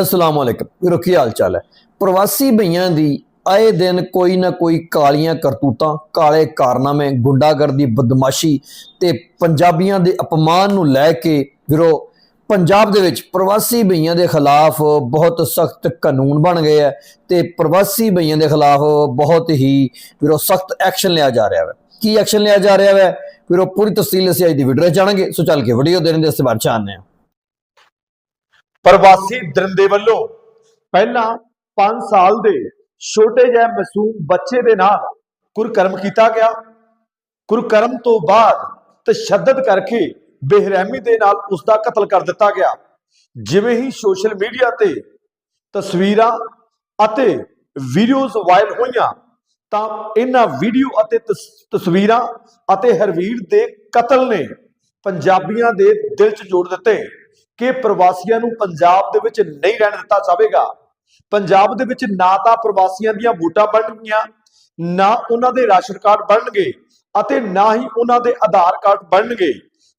ਅਸਲਾਮ ਵਾਲੇਕਮ ਵੀਰੋ ਕੀ ਹਾਲ ਚਾਲ ਹੈ। ਪ੍ਰਵਾਸੀ ਭਈਆਂ ਦੀ ਆਏ ਦਿਨ ਕੋਈ ਨਾ ਕੋਈ ਕਾਲੀਆਂ ਕਰਤੂਤਾਂ, ਕਾਲੇ ਕਾਰਨਾਮੇ, ਗੁੰਡਾਗਰਦੀ, ਬਦਮਾਸ਼ੀ ਤੇ ਪੰਜਾਬੀਆਂ ਦੇ ਅਪਮਾਨ ਨੂੰ ਲੈ ਕੇ ਵੀਰੋ, ਪੰਜਾਬ ਦੇ ਵਿੱਚ ਪ੍ਰਵਾਸੀ ਭਈਆਂ ਦੇ ਖਿਲਾਫ ਬਹੁਤ ਸਖਤ ਕਾਨੂੰਨ ਬਣ ਗਏ ਹੈ ਤੇ ਪ੍ਰਵਾਸੀ ਭਈਆਂ ਦੇ ਖਿਲਾਫ ਬਹੁਤ ਹੀ ਵੀਰੋ, ਸਖਤ ਐਕਸ਼ਨ ਲਿਆ ਜਾ ਰਿਹਾ ਹੈ। ਕੀ ਐਕਸ਼ਨ ਲਿਆ ਜਾ ਰਿਹਾ ਹੈ? ਵੀਰੋ, ਪੂਰੀ ਤਫਸੀਲ ਅਸੀਂ ਅੱਜ ਦੀ ਵੀਡੀਓ 'ਚ ਜਾਣਾਂਗੇ। ਸੋ ਚੱਲ ਕੇ ਵੀਡੀਓ ਦੇਣ ਦੇ ਇਸ ਬਾਰੇ ਜਾਣਦੇ ਹਾਂ। ਪ੍ਰਵਾਸੀ ਦਰਿੰਦੇ ਵੱਲੋਂ ਪਹਿਲਾਂ 5 ਸਾਲ ਦੇ ਛੋਟੇ ਜਿਹੇ ਮਾਸੂਮ ਬੱਚੇ ਦੇ ਨਾਲ ਕੁਰਕਰਮ ਕੀਤਾ ਗਿਆ। ਕੁਰਕਰਮ ਤੋਂ ਬਾਅਦ ਤਸ਼ੱਦਦ ਕਰਕੇ ਬੇਰਹਿਮੀ ਦੇ ਨਾਲ ਉਸ ਦਾ ਕਤਲ ਕਰ ਦਿੱਤਾ ਗਿਆ। ਜਿਵੇਂ ਹੀ ਸੋਸ਼ਲ ਮੀਡੀਆ ਤੇ ਤਸਵੀਰਾਂ ਅਤੇ ਵੀਡੀਓਜ਼ ਵਾਇਰਲ ਹੋਈਆਂ, ਤਾਂ ਇਹਨਾਂ ਵੀਡੀਓ ਅਤੇ ਤਸਵੀਰਾਂ ਅਤੇ ਹਰਵੀਰ ਦੇ ਕਤਲ ਨੇ ਪੰਜਾਬੀਆਂ ਦੇ ਦਿਲ 'ਚ ਜੋੜ ਦਿੱਤੇ। ਕਿ ਪ੍ਰਵਾਸੀਆਂ ਨੂੰ ਪੰਜਾਬ ਦੇ ਵਿੱਚ ਨਹੀਂ ਰਹਿਣ ਦਿੱਤਾ ਜਾਵੇਗਾ। ਪੰਜਾਬ ਦੇ ਵਿੱਚ ਨਾ ਤਾਂ ਪ੍ਰਵਾਸੀਆਂ ਦੀਆਂ ਵੋਟਾਂ ਬਣਨਗੀਆਂ, ਨਾ ਉਹਨਾਂ ਦੇ ਰਾਸ਼ਨ ਕਾਰਡ ਬਣਨਗੇ ਅਤੇ ਨਾ ਹੀ ਉਹਨਾਂ ਦੇ ਆਧਾਰ ਕਾਰਡ ਬਣਨਗੇ।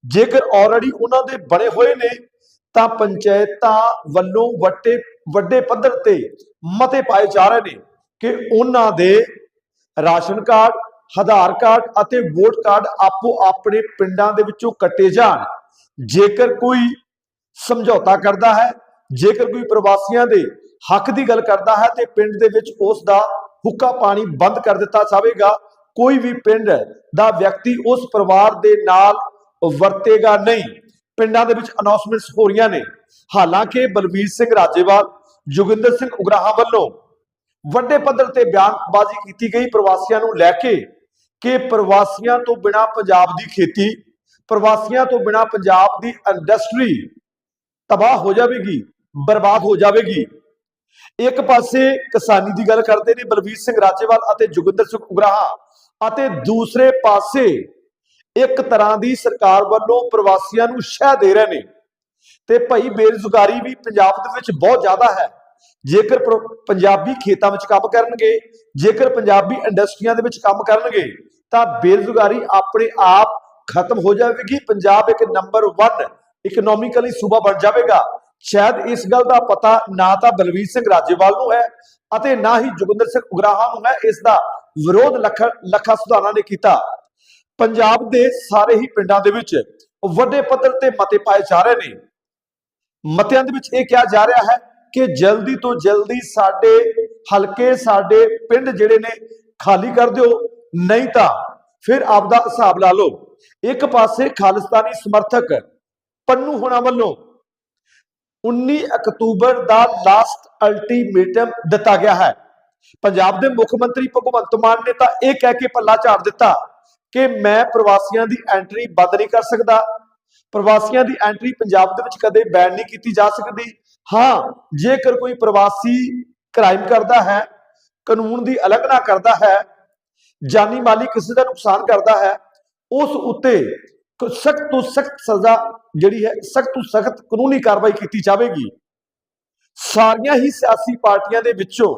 ਜੇਕਰ ਆਲਰੇਡੀ ਉਹਨਾਂ ਦੇ ਬਣੇ ਹੋਏ ਨੇ, ਤਾਂ ਪੰਚਾਇਤਾਂ ਵੱਲੋਂ ਵੱਡੇ ਵੱਡੇ ਪੱਧਰ ਤੇ ਮਤੇ ਪਾਏ ਜਾ ਰਹੇ ਨੇ ਕਿ ਉਹਨਾਂ ਦੇ ਰਾਸ਼ਨ ਕਾਰਡ, ਆਧਾਰ ਕਾਰਡ ਅਤੇ ਵੋਟ ਕਾਰਡ ਆਪੋ ਆਪਣੇ ਪਿੰਡਾਂ ਦੇ ਵਿੱਚੋਂ ਕੱਟੇ ਜਾਣ। ਜੇਕਰ ਕੋਈ ਸਮਝੌਤਾ ਕਰਦਾ ਹੈ। ਜੇਕਰ ਕੋਈ ਪ੍ਰਵਾਸੀਆਂ ਦੇ ਹੱਕ ਦੀ ਗੱਲ ਕਰਦਾ ਹੈ, ਤੇ ਪਿੰਡ ਦੇ ਵਿੱਚ ਉਸ ਦਾ ਹੁੱਕਾ ਪਾਣੀ ਬੰਦ ਕਰ ਦਿੱਤਾ ਜਾਵੇਗਾ। ਕੋਈ ਵੀ ਪਿੰਡ ਦਾ ਵਿਅਕਤੀ ਉਸ ਪਰਿਵਾਰ ਦੇ ਨਾਲ ਵਰਤੇਗਾ ਨਹੀਂ। ਪਿੰਡਾਂ ਦੇ ਵਿੱਚ ਅਨਾਉਂਸਮੈਂਟਸ ਹੋ ਰਹੀਆਂ ਨੇ। ਹਾਲਾਂਕਿ ਬਲਬੀਰ ਸਿੰਘ ਰਾਜੇਵਾਲ, ਜੋਗਿੰਦਰ ਸਿੰਘ ਉਗਰਾਹਾਂ ਵੱਲੋਂ ਵੱਡੇ ਪੱਧਰ ਤੇ ਬਿਆਨਬਾਜ਼ੀ ਕੀਤੀ ਗਈ ਪ੍ਰਵਾਸੀਆਂ ਨੂੰ ਲੈ ਕੇ ਕਿ ਪ੍ਰਵਾਸੀਆਂ ਤੋਂ ਬਿਨਾ ਪੰਜਾਬ ਦੀ ਖੇਤੀ, ਪ੍ਰਵਾਸੀਆਂ ਤੋਂ ਬਿਨਾ ਪੰਜਾਬ ਦੀ ਇੰਡਸਟਰੀ ਤਬਾਹ ਹੋ ਜਾਵੇਗੀ, ਬਰਬਾਦ ਹੋ ਜਾਵੇਗੀ। ਇੱਕ ਪਾਸੇ ਕਿਸਾਨੀ ਦੀ ਗੱਲ ਕਰਦੇ ਨੇ ਬਲਵੀਰ ਸਿੰਘ ਰਾਜੇਵਾਲ ਅਤੇ ਜੋਗਿੰਦਰ ਸਿੰਘ ਉਗਰਾਹਾ ਅਤੇ ਦੂਸਰੇ ਪਾਸੇ ਇੱਕ ਤਰ੍ਹਾਂ ਦੀ ਸਰਕਾਰ ਵੱਲੋਂ ਪ੍ਰਵਾਸੀਆਂ ਨੂੰ ਸ਼ਹਿ ਦੇ ਰਹੇ ਨੇ। ਤੇ ਭਾਈ ਬੇਰੁਜ਼ਗਾਰੀ ਵੀ ਪੰਜਾਬ ਦੇ ਵਿੱਚ ਬਹੁਤ ਜ਼ਿਆਦਾ ਹੈ। ਜੇਕਰ ਪ੍ਰ- ਪੰਜਾਬੀ ਖੇਤਾਂ ਵਿੱਚ ਕੰਮ ਕਰਨਗੇ, ਜੇਕਰ ਪੰਜਾਬੀ ਇੰਡਸਟਰੀਆਂ ਦੇ ਵਿੱਚ ਕੰਮ ਕਰਨਗੇ, ਤਾਂ ਬੇਰੁਜ਼ਗਾਰੀ ਆਪਣੇ ਆਪ ਖਤਮ ਹੋ ਜਾਵੇਗੀ। ਪੰਜਾਬ ਇੱਕ ਨੰਬਰ 1 ਇਕਨੋਮਿਕਲੀ ਸੂਬਾ ਬਣ ਜਾਵੇਗਾ। ਸ਼ਾਇਦ ਇਸ ਗੱਲ ਦਾ ਪਤਾ ਨਾ ਤਾਂ ਬਲਵੀਰ ਸਿੰਘ ਰਾਜੇਵਾਲ ਨੂੰ ਹੈ ਅਤੇ ਨਾ ਹੀ ਜੋਗਿੰਦਰ ਸਿੰਘ ਉਗਰਾਹਾ ਨੂੰ ਹੈ। ਇਸ ਦਾ ਵਿਰੋਧ ਲੱਖਾ ਸੁਧਾਰਨਾ ਨੇ ਕੀਤਾ। ਪੰਜਾਬ ਦੇ ਸਾਰੇ ਹੀ ਪਿੰਡਾਂ ਦੇ ਵਿੱਚ ਵੱਡੇ ਪੱਧਰ ਤੇ ਮਤੇ ਪਾਏ ਜਾ ਰਹੇ ਨੇ। ਮਤਿਆਂ ਦੇ ਵਿੱਚ ਇਹ ਕਿਹਾ ਜਾ ਰਿਹਾ ਹੈ ਕਿ ਜਲਦੀ ਤੋਂ ਜਲਦੀ ਸਾਡੇ ਹਲਕੇ, ਸਾਡੇ ਪਿੰਡ ਜਿਹੜੇ ਨੇ ਖਾਲੀ ਕਰ ਦਿਓ, ਨਹੀਂ ਤਾਂ ਫਿਰ ਆਪ ਦਾ ਹਿਸਾਬ ਲਾ ਲਓ। ਇੱਕ ਪਾਸੇ ਖਾਲਿਸਤਾਨੀ ਸਮਰਥਕ ਪੰਨੂ ਹੋਣਾ ਵੱਲੋਂ 19 ਅਕਤੂਬਰ ਦਾ ਲਾਸਟ ਅਲਟੀਮੇਟਮ ਦਿੱਤਾ ਗਿਆ ਹੈ। ਪੰਜਾਬ ਦੇ ਮੁੱਖ ਮੰਤਰੀ ਭਗਵੰਤ ਮਾਨ ਨੇ ਤਾਂ ਇਹ ਕਹਿ ਕੇ ਪੱਲਾ ਝਾੜ ਦਿੱਤਾ ਕਿ ਮੈਂ ਪ੍ਰਵਾਸੀਆਂ ਦੀ ਐਂਟਰੀ ਬੰਦ ਨਹੀਂ ਕਰ ਸਕਦਾ। ਪ੍ਰਵਾਸੀਆਂ ਦੀ ਐਂਟਰੀ ਪੰਜਾਬ ਦੇ ਵਿੱਚ ਕਦੇ ਬੈਨ ਨਹੀਂ ਕੀਤੀ ਜਾ ਸਕਦੀ। ਹਾਂ, ਜੇਕਰ ਕੋਈ ਪ੍ਰਵਾਸੀ ਕ੍ਰਾਈਮ ਕਰਦਾ ਹੈ, ਕਾਨੂੰਨ ਦੀ ਅਲੰਘਣਾ ਕਰਦਾ ਹੈ, ਜਾਨੀ ਮਾਲੀ ਕਿਸੇ ਦਾ ਨੁਕਸਾਨ ਕਰਦਾ ਹੈ, ਉਸ ਉੱਤੇ ਸਖਤ ਤੋਂ ਸਖਤ ਸਜ਼ਾ ਜਿਹੜੀ ਹੈ, ਸਖਤ ਤੋਂ ਸਖਤ ਕਾਨੂੰਨੀ ਕਾਰਵਾਈ ਕੀਤੀ ਜਾਵੇਗੀ। ਸਾਰੀਆਂ ਹੀ ਸਿਆਸੀ ਪਾਰਟੀਆਂ ਦੇ ਵਿੱਚੋਂ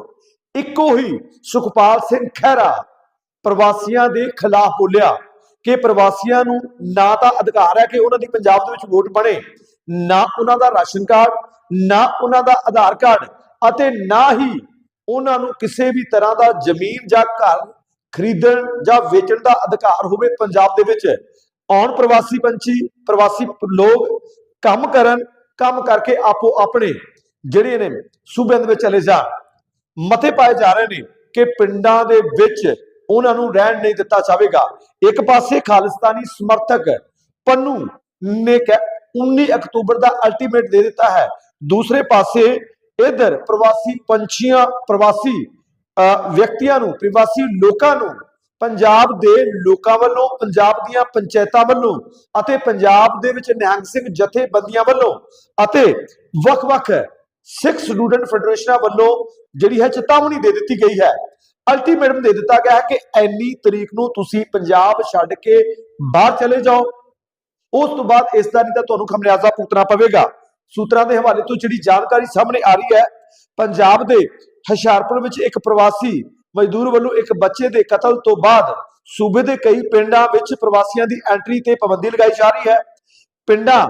ਇੱਕੋ ਹੀ ਸੁਖਪਾਲ ਸਿੰਘ ਖਹਿਰਾ ਪ੍ਰਵਾਸੀਆਂ ਦੇ ਖਿਲਾਫ ਬੋਲਿਆ ਕਿ ਪ੍ਰਵਾਸੀਆਂ ਨੂੰ ਨਾ ਤਾਂ ਅਧਿਕਾਰ ਹੈ ਕਿ ਉਹਨਾਂ ਦੀ ਪੰਜਾਬ ਦੇ ਵਿੱਚ ਵੋਟ ਬਣੇ, ਨਾ ਉਹਨਾਂ ਦਾ ਰਾਸ਼ਨ ਕਾਰਡ, ਨਾ ਉਹਨਾਂ ਦਾ ਆਧਾਰ ਕਾਰਡ ਅਤੇ ਨਾ ਹੀ ਉਹਨਾਂ ਨੂੰ ਕਿਸੇ ਵੀ ਤਰ੍ਹਾਂ ਦਾ ਜ਼ਮੀਨ ਜਾਂ ਘਰ ਖਰੀਦਣ ਜਾਂ ਵੇਚਣ ਦਾ ਅਧਿਕਾਰ ਹੋਵੇ ਪੰਜਾਬ ਦੇ ਵਿੱਚ। ਆਉਣ ਪ੍ਰਵਾਸੀ ਪੰਛੀ ਪ੍ਰਵਾਸੀ ਲੋਕ ਕੰਮ ਕਰਨ ਕੰਮ ਕਰਕੇ ਆਪੋ ਆਪਣੇ ਜਿਹੜੇ ਨੇ ਸੂਬਿਆਂ ਦੇ ਵਿੱਚ ਚਲੇ ਜਾ ਮਤੇ ਪਾਏ ਜਾ ਰਹੇ ਨੇ ਕਿ ਪਿੰਡਾਂ ਦੇ ਵਿੱਚ ਉਹਨਾਂ ਨੂੰ ਰਹਿਣ ਨਹੀਂ ਦਿੱਤਾ ਜਾਵੇਗਾ। ਇੱਕ ਪਾਸੇ ਖਾਲਿਸਤਾਨੀ ਸਮਰਥਕ ਪੰਨੂ ਨੇ ਕਹਿ- 19 ਅਕਤੂਬਰ ਦਾ ਅਲਟੀਮੇਟ ਦੇ ਦਿੱਤਾ ਹੈ। ਦੂਸਰੇ ਪਾਸੇ ਇਧਰ ਪ੍ਰਵਾਸੀ ਪੰਛੀਆਂ ਪ੍ਰਵਾਸੀ ਅਹ, ਵਿਅਕਤੀਆਂ ਨੂੰ ਪ੍ਰਵਾਸੀ ਲੋਕਾਂ ਨੂੰ ਪੰਜਾਬ ਦੇ ਲੋਕਾਂ ਵੱਲੋਂ, ਪੰਜਾਬ ਦੀਆਂ ਪੰਚਾਇਤਾਂ ਵੱਲੋਂ ਅਤੇ ਪੰਜਾਬ ਦੇ ਵਿੱਚ ਨਿਹੰਗ ਸਿੰਘ ਜਥੇਬੰਦੀਆਂ ਵੱਲੋਂ ਅਤੇ ਵੱਖ-ਵੱਖ ਸਿੱਖ ਸਟੂਡੈਂਟ ਫੈਡਰੇਸ਼ਨਾਂ ਵੱਲੋਂ ਜਿਹੜੀ ਹੈ ਚੇਤਾਵਨੀ ਦੇ ਦਿੱਤੀ ਗਈ ਹੈ। ਅਲਟੀਮੇਟਮ ਦੇ ਦਿੱਤਾ ਗਿਆ ਹੈ ਕਿ ਐਨੀ ਤਰੀਕ ਨੂੰ ਤੁਸੀਂ ਪੰਜਾਬ ਛੱਡ ਕੇ ਬਾਹਰ ਚਲੇ ਜਾਓ। ਉਸ ਤੋਂ ਬਾਅਦ ਇਸ ਦਾ ਨਹੀਂ ਤਾਂ ਤੁਹਾਨੂੰ ਖਮਿਆਜ਼ਾ ਭੁਗਤਣਾ ਪਵੇਗਾ। ਸੂਤਰਾਂ ਦੇ ਹਵਾਲੇ ਤੋਂ ਜਿਹੜੀ ਜਾਣਕਾਰੀ ਸਾਹਮਣੇ ਆ ਰਹੀ ਹੈ, ਪੰਜਾਬ ਦੇ ਹੁਸ਼ਿਆਰਪੁਰ ਵਿੱਚ ਇੱਕ ਪ੍ਰਵਾਸੀ ਮਜ਼ਦੂਰ ਵੱਲੋਂ ਇੱਕ ਬੱਚੇ ਦੇ ਕਤਲ ਤੋਂ ਬਾਅਦ ਸੂਬੇ ਦੇ ਕਈ ਪਿੰਡਾਂ ਵਿੱਚ ਪ੍ਰਵਾਸੀਆਂ ਦੀ ਐਂਟਰੀ ਤੇ ਪਾਬੰਦੀ ਲਗਾਈ ਜਾ ਰਹੀ ਹੈ। ਪਿੰਡਾਂ,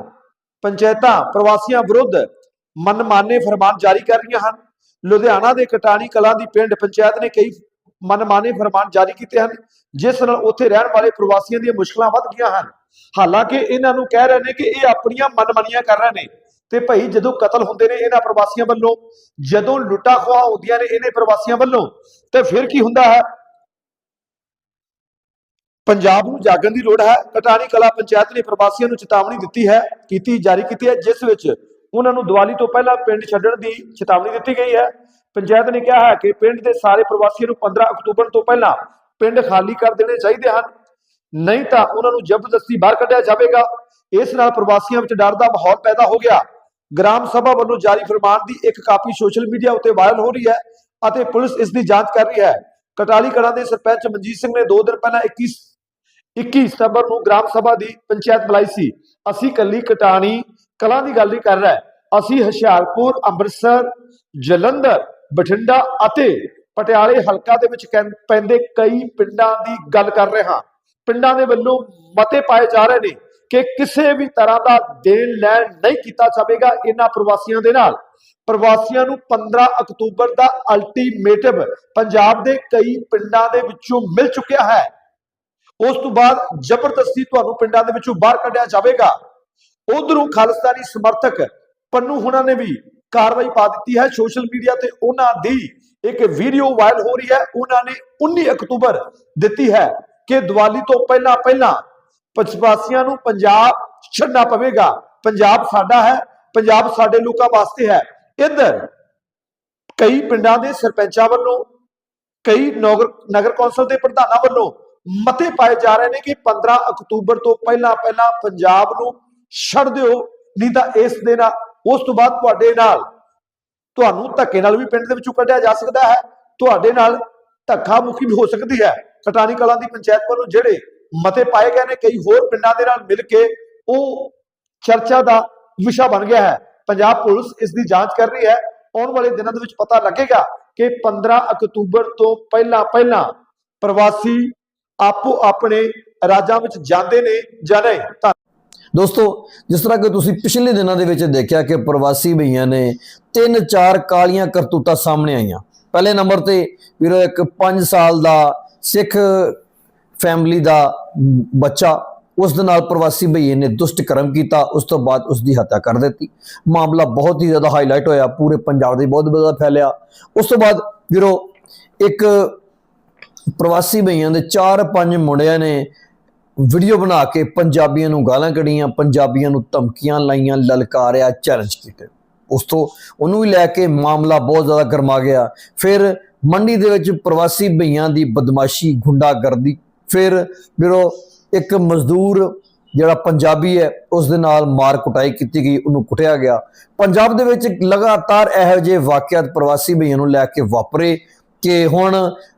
ਪੰਚਾਇਤਾਂ, ਪ੍ਰਵਾਸੀਆਂ ਵਿਰੁੱਧ ਮਨਮਾਨੇ ਫਰਮਾਨ ਜਾਰੀ ਕਰ ਰਹੀਆਂ ਹਨ। ਲੁਧਿਆਣਾ ਦੇ ਕਟਾਣੀ ਕਲਾਂ ਦੀ ਪਿੰਡ ਪੰਚਾਇਤ ਨੇ ਕਈ ਮਨਮਾਨੇ ਫਰਮਾਨ ਜਾਰੀ ਕੀਤੇ ਹਨ, ਜਿਸ ਨਾਲ ਉੱਥੇ ਰਹਿਣ ਵਾਲੇ ਪ੍ਰਵਾਸੀਆਂ ਦੀਆਂ ਮੁਸ਼ਕਲਾਂ ਵੱਧ ਗਈਆਂ ਹਨ। ਹਾਲਾਂਕਿ, ਇਹਨਾਂ ਨੂੰ ਕਹਿ ਰਹੇ ਨੇ ਕਿ ਇਹ ਆਪਣੀਆਂ ਮਨਮਾਨੀਆਂ ਕਰ ਰਹੇ ਨੇ। ਤੇ ਭਾਈ ਜਦੋਂ ਕਤਲ ਹੁੰਦੇ ਨੇ ਇਹਨਾਂ ਪ੍ਰਵਾਸੀਆਂ ਵੱਲੋਂ, ਜਦੋਂ ਲੁੱਟਾਂ ਖੋਹਾਂ ਹੁੰਦੀਆਂ ਨੇ ਇਹਨੇ ਪ੍ਰਵਾਸੀਆਂ ਵੱਲੋਂ, ਤੇ ਫਿਰ ਕੀ ਹੁੰਦਾ ਹੈ? ਪੰਜਾਬ ਨੂੰ ਜਾਗਣ ਦੀ ਲੋੜ ਹੈ। ਕਟਾਣੀ ਕਲਾ ਪੰਚਾਇਤ ਨੇ ਪ੍ਰਵਾਸੀਆਂ ਨੂੰ ਚੇਤਾਵਨੀ ਦਿੱਤੀ ਹੈ, ਕੀਤੀ, ਜਾਰੀ ਕੀਤੀ ਹੈ, ਜਿਸ ਵਿੱਚ ਉਹਨਾਂ ਨੂੰ ਦੀਵਾਲੀ ਤੋਂ ਪਹਿਲਾਂ ਪਿੰਡ ਛੱਡਣ ਦੀ ਚੇਤਾਵਨੀ ਦਿੱਤੀ ਗਈ ਹੈ। ਪੰਚਾਇਤ ਨੇ ਕਿਹਾ ਹੈ ਕਿ ਪਿੰਡ ਦੇ ਸਾਰੇ ਪ੍ਰਵਾਸੀਆਂ ਨੂੰ 15 ਅਕਤੂਬਰ ਤੋਂ ਪਹਿਲਾਂ ਪਿੰਡ ਖਾਲੀ ਕਰ ਦੇਣੇ ਚਾਹੀਦੇ ਹਨ। ਨਹੀਂ ਤਾਂ ਉਹਨਾਂ ਨੂੰ ਜ਼ਬਰਦਸਤੀ ਬਾਹਰ ਕੱਢਿਆ ਜਾਵੇਗਾ। ਇਸ ਨਾਲ ਪ੍ਰਵਾਸੀਆਂ ਵਿੱਚ ਡਰ ਦਾ ਮਾਹੌਲ ਪੈਦਾ ਹੋ ਗਿਆ। ਗ੍ਰਾਮ ਸਭਾ ਵੱਲੋਂ ਜਾਰੀ ਫਰਮਾਨ ਦੀ ਇੱਕ ਕਾਪੀ ਸੋਸ਼ਲ ਮੀਡੀਆ ਉੱਤੇ ਵਾਇਰਲ ਹੋ ਰਹੀ ਹੈ ਅਤੇ ਪੁਲਿਸ ਇਸ ਦੀ ਜਾਂਚ ਕਰ ਰਹੀ ਹੈ। ਕਟਾਲੀ ਕਲਾਂ ਦੇ ਸਰਪੰਚ ਮਨਜੀਤ ਸਿੰਘ ਨੇ 2 ਦਿਨ ਪਹਿਲਾਂ 21 21 ਸਤੰਬਰ ਨੂੰ ਗ੍ਰਾਮ ਸਭਾ ਦੀ ਪੰਚਾਇਤ ਬੁਲਾਈ ਸੀ। ਅਸੀਂ ਕੱਲੀ ਕਟਾਣੀ ਕਲਾਂ ਦੀ ਗੱਲ ਨਹੀਂ ਕਰ ਰਹੇ। ਅਸੀਂ ਹੁਸ਼ਿਆਰਪੁਰ, ਅੰਮ੍ਰਿਤਸਰ, ਜਲੰਧਰ, ਬਠਿੰਡਾ ਅਤੇ ਪਟਿਆਲੇ ਹਲਕਾ ਦੇ ਵਿੱਚ ਕਹਿੰ- ਪੈਂਦੇ ਕਈ ਪਿੰਡਾਂ ਦੀ ਗੱਲ ਕਰ ਰਹੇ ਹਾਂ। ਪਿੰਡਾਂ ਦੇ ਵੱਲੋਂ ਮਤੇ ਪਾਏ ਜਾ ਰਹੇ ਨੇ। ਕਿ ਕਿਸੇ ਵੀ ਤਰ੍ਹਾਂ ਦਾ ਦੇਣ ਲੈਣ ਨਹੀਂ ਕੀਤਾ ਜਾਵੇਗਾ ਇਹਨਾਂ ਪ੍ਰਵਾਸੀਆਂ ਦੇ ਨਾਲ। ਪ੍ਰਵਾਸੀਆਂ ਨੂੰ 15 ਅਕਤੂਬਰ ਦਾ ਅਲਟੀਮੇਟਮ ਪੰਜਾਬ ਦੇ ਕਈ ਪਿੰਡਾਂ ਦੇ ਵਿੱਚੋਂ ਮਿਲ ਚੁੱਕਿਆ ਹੈ। ਉਸ ਤੋਂ ਬਾਅਦ ਜ਼ਬਰਦਸਤੀ ਤੁਹਾਨੂੰ ਪਿੰਡਾਂ ਦੇ ਵਿੱਚੋਂ ਬਾਹਰ ਕੱਢਿਆ ਜਾਵੇਗਾ। ਉਧਰੋਂ ਖਾਲਿਸਤਾਨੀ ਸਮਰਥਕ ਪੰਨੂ ਹੁਣਾਂ ਨੇ ਵੀ ਕਾਰਵਾਈ ਪਾ ਦਿੱਤੀ ਹੈ। ਸੋਸ਼ਲ ਮੀਡੀਆ ਤੇ ਉਹਨਾਂ ਦੀ ਇੱਕ ਵੀਡੀਓ ਵਾਇਰਲ ਹੋ ਰਹੀ ਹੈ। ਉਹਨਾਂ ਨੇ 19 ਅਕਤੂਬਰ ਦਿੱਤੀ ਹੈ ਕਿ ਦੀਵਾਲੀ ਤੋਂ ਪਹਿਲਾਂ ਪਹਿਲਾਂ ਪਛਵਾਸੀਆਂ ਨੂੰ ਪੰਜਾਬ ਛੱਡਣਾ ਪਵੇਗਾ। ਪੰਜਾਬ ਸਾਡਾ ਹੈ, ਪੰਜਾਬ ਸਾਡੇ ਲੋਕਾਂ ਵਾਸਤੇ ਹੈ। ਇੱਧਰ ਕਈ ਪਿੰਡਾਂ ਦੇ ਸਰਪੰਚਾਂ ਵੱਲੋਂ, ਕਈ ਨਗਰ ਨਗਰ ਕੌਂਸਲ ਦੇ ਪ੍ਰਧਾਨਾਂ ਵੱਲੋਂ ਮਤੇ ਪਾਏ ਜਾ ਰਹੇ ਨੇ ਕਿ 15 ਅਕਤੂਬਰ ਤੋਂ ਪਹਿਲਾਂ ਪਹਿਲਾਂ ਪੰਜਾਬ ਨੂੰ ਛੱਡ ਦਿਓ, ਨਹੀਂ ਤਾਂ ਇਸ ਦੇ ਨਾਲ, ਉਸ ਤੋਂ ਬਾਅਦ ਤੁਹਾਡੇ ਨਾਲ, ਤੁਹਾਨੂੰ ਧੱਕੇ ਨਾਲ ਵੀ ਪਿੰਡ ਦੇ ਵਿੱਚੋਂ ਕੱਢਿਆ ਜਾ ਸਕਦਾ ਹੈ। ਤੁਹਾਡੇ ਨਾਲ ਧੱਕਾ ਮੁਖੀ ਵੀ ਹੋ ਸਕਦੀ ਹੈ। ਕਟਾਨੀ ਕਲਾਂ ਦੀ ਪੰਚਾਇਤ ਵੱਲੋਂ ਜਿਹੜੇ ਮਤੇ ਪਾਏ ਗਏ ਨੇ, ਕਈ ਹੋਰ ਪਿੰਡਾਂ ਦੇ ਨਾਲ ਮਿਲ ਕੇ ਉਹ ਚਰਚਾ ਦਾ ਵਿਸ਼ਾ ਬਣ ਗਿਆ ਹੈ। ਪੰਜਾਬ ਪੁਲਿਸ ਇਸ ਦੀ ਜਾਂਚ ਕਰ ਰਹੀ ਹੈ। ਆਉਣ ਵਾਲੇ ਦਿਨਾਂ ਦੇ ਵਿੱਚ ਪਤਾ ਲੱਗੇਗਾ ਕਿ 15 ਅਕਤੂਬਰ ਤੋਂ ਪਹਿਲਾਂ ਪਹਿਲਾਂ ਪ੍ਰਵਾਸੀ ਆਪੋ ਆਪਣੇ ਰਾਜਾਂ ਵਿੱਚ ਜਾਂਦੇ ਨੇ ਜਾਂ ਨਹੀਂ। ਧੰਨ- ਦੋਸਤੋ, ਜਿਸ ਤਰ੍ਹਾਂ ਕਿ ਤੁਸੀਂ ਪਿਛਲੇ ਦਿਨਾਂ ਦੇ ਵਿੱਚ ਦੇਖਿਆ ਕਿ ਪ੍ਰਵਾਸੀ ਭਈਆਂ ਨੇ ਤਿੰਨ ਚਾਰ ਕਾਲੀਆਂ ਕਰਤੂਤਾਂ ਸਾਹਮਣੇ ਆਈਆਂ। ਪਹਿਲੇ ਨੰਬਰ ਤੇ ਵੀਰੋ, ਇੱਕ 5 ਸਾਲ ਦਾ ਸਿੱਖ ਫੈਮਿਲੀ ਦਾ ਬੱਚਾ, ਉਸ ਦੇ ਨਾਲ ਪ੍ਰਵਾਸੀ ਭਈਏ ਨੇ ਦੁਸ਼ਟ ਕਰਮ ਕੀਤਾ, ਉਸ ਤੋਂ ਬਾਅਦ ਉਸ ਦੀ ਹੱਤਿਆ ਕਰ ਦਿੱਤੀ। ਮਾਮਲਾ ਬਹੁਤ ਹੀ ਜ਼ਿਆਦਾ ਹਾਈਲਾਈਟ ਹੋਇਆ, ਪੂਰੇ ਪੰਜਾਬ ਦੇ ਬਹੁਤ ਜ਼ਿਆਦਾ ਫੈਲਿਆ। ਉਸ ਤੋਂ ਬਾਅਦ ਵੀਰੋ, ਇੱਕ ਪ੍ਰਵਾਸੀ ਭਈਆਂ ਦੇ 4-5 ਮੁੰਡਿਆਂ ਨੇ ਵੀਡੀਓ ਬਣਾ ਕੇ ਪੰਜਾਬੀਆਂ ਨੂੰ ਗਾਲਾਂ ਕੱਢੀਆਂ, ਪੰਜਾਬੀਆਂ ਨੂੰ ਧਮਕੀਆਂ ਲਾਈਆਂ, ਲਲਕਾਰਿਆ ਚੈਲੰਜ ਕੀਤੇ। ਉਸ ਤੋਂ ਉਹਨੂੰ ਵੀ ਲੈ ਕੇ ਮਾਮਲਾ ਬਹੁਤ ਜ਼ਿਆਦਾ ਗਰਮਾ ਗਿਆ। ਫਿਰ ਮੰਡੀ ਦੇ ਵਿੱਚ ਪ੍ਰਵਾਸੀ ਭਈਆਂ ਦੀ ਬਦਮਾਸ਼ੀ, ਗੁੰਡਾਗਰਦੀ ਫਿਰ ਵੀਰੋ ਇੱਕ ਮਜ਼ਦੂਰ ਜਿਹੜਾ ਪੰਜਾਬੀ ਹੈ, ਉਸ ਦੇ ਨਾਲ ਮਾਰ ਕੁਟਾਈ ਕੀਤੀ ਗਈ, ਉਹਨੂੰ ਕੁੱਟਿਆ ਗਿਆ। ਪੰਜਾਬ ਦੇ ਵਿੱਚ ਲਗਾਤਾਰ ਇਹੋ ਜਿਹੇ ਵਾਕਿਆਤ ਪ੍ਰਵਾਸੀ ਭਈਆਂ ਨੂੰ ਲੈ ਕੇ ਵਾਪਰੇ ਕਿ ਹੁਣ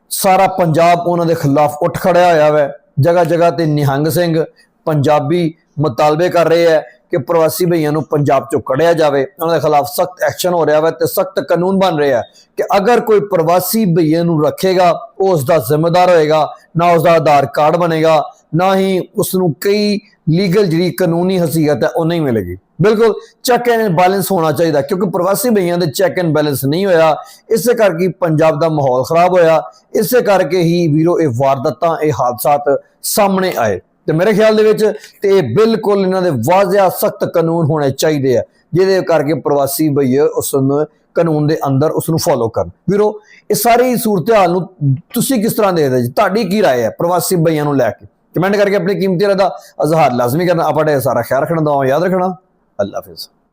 ਸਾਰਾ ਪੰਜਾਬ ਉਹਨਾਂ ਦੇ ਖਿਲਾਫ ਉੱਠ ਖੜਿਆ ਹੋਇਆ ਹੈ ਜਗ੍ਹਾ ਜਗ੍ਹਾ ਤੇ ਨਿਹੰਗ ਸਿੰਘ ਪੰਜਾਬੀ ਮੁਤਾਲਬੇ ਕਰ ਰਹੇ ਹੈ ਕਿ ਪ੍ਰਵਾਸੀ ਭਈਆਂ ਨੂੰ ਪੰਜਾਬ ਚੋਂ ਕੱਢਿਆ ਜਾਵੇ, ਉਹਨਾਂ ਦੇ ਖਿਲਾਫ ਸਖਤ ਐਕਸ਼ਨ ਹੋ ਰਿਹਾ ਹੈ ਤੇ ਸਖਤ ਕਾਨੂੰਨ ਬਣ ਰਿਹਾ ਹੈ ਕਿ ਅਗਰ ਕੋਈ ਪ੍ਰਵਾਸੀ ਭਈਆਂ ਨੂੰ ਰੱਖੇਗਾ, ਉਹ ਉਸ ਦਾ ਜ਼ਿੰਮੇਦਾਰ ਹੋਏਗਾ, ਨਾ ਉਸ ਦਾ ਆਧਾਰ ਕਾਰਡ ਬਣੇਗਾ, ਨਾ ਹੀ ਉਸ ਨੂੰ ਕਈ ਲੀਗਲ ਜਿਹੜੀ ਕਾਨੂੰਨੀ ਹਸੀਅਤ ਹੈ, ਉਹ ਨਹੀਂ ਮਿਲੇਗੀ। ਬਿਲਕੁਲ ਚੈੱਕ ਐਂਡ ਬੈਲੈਂਸ ਹੋਣਾ ਚਾਹੀਦਾ, ਕਿਉਂਕਿ ਪ੍ਰਵਾਸੀ ਭਈਆਂ ਦੇ ਚੈੱਕ ਐਂਡ ਬੈਲੈਂਸ ਨਹੀਂ ਹੋਇਆ, ਇਸੇ ਕਰਕੇ ਪੰਜਾਬ ਦਾ ਮਾਹੌਲ ਖਰਾਬ ਹੋਇਆ, ਇਸੇ ਕਰਕੇ ਹੀ ਵੀਰੋ, ਇਹ ਵਾਰਦਾਤਾਂ, ਇਹ ਹਾਦਸਾਤ ਸਾਹਮਣੇ ਆਏ। ਤੇ ਮੇਰੇ ਖਿਆਲ ਦੇ ਵਿੱਚ ਤੇ ਇਹ ਬਿਲਕੁਲ ਇਹਨਾਂ ਦੇ ਵਾਜ਼ਿਆ ਸਖਤ ਕਾਨੂੰਨ ਹੋਣੇ ਚਾਹੀਦੇ ਆ ਜਿਹਦੇ ਕਰਕੇ ਪ੍ਰਵਾਸੀ ਭਈਏ ਉਸ ਨੂੰ ਕਾਨੂੰਨ ਦੇ ਅੰਦਰ ਉਸ ਨੂੰ ਫੋਲੋ ਕਰਨ ਵੀਰੋ ਇਹ ਸਾਰੀ ਸੂਰਤ-ਹਾਲ ਨੂੰ ਤੁਸੀਂ ਕਿਸ ਤਰ੍ਹਾਂ ਦੇਖਦੇ ਜੀ ਤੁਹਾਡੀ ਕੀ رائے ਹੈ ਪ੍ਰਵਾਸੀ ਭਈਆਂ ਨੂੰ ਲੈ ਕੇ ਕਮੈਂਟ ਕਰਕੇ ਆਪਣੀ ਕੀਮਤੀ ਰਾਏ ਦਾ ਇਜ਼ਹਾਰ ਲਾਜ਼ਮੀ ਕਰਨਾ ਆਪਾਂ ਦਾ ਸਾਰਾ ਖਿਆਲ ਰੱਖਣਾ ਦਾ ਯਾਦ ਰੱਖਣਾ ਅੱਲਾ ਹਾਫਿਜ਼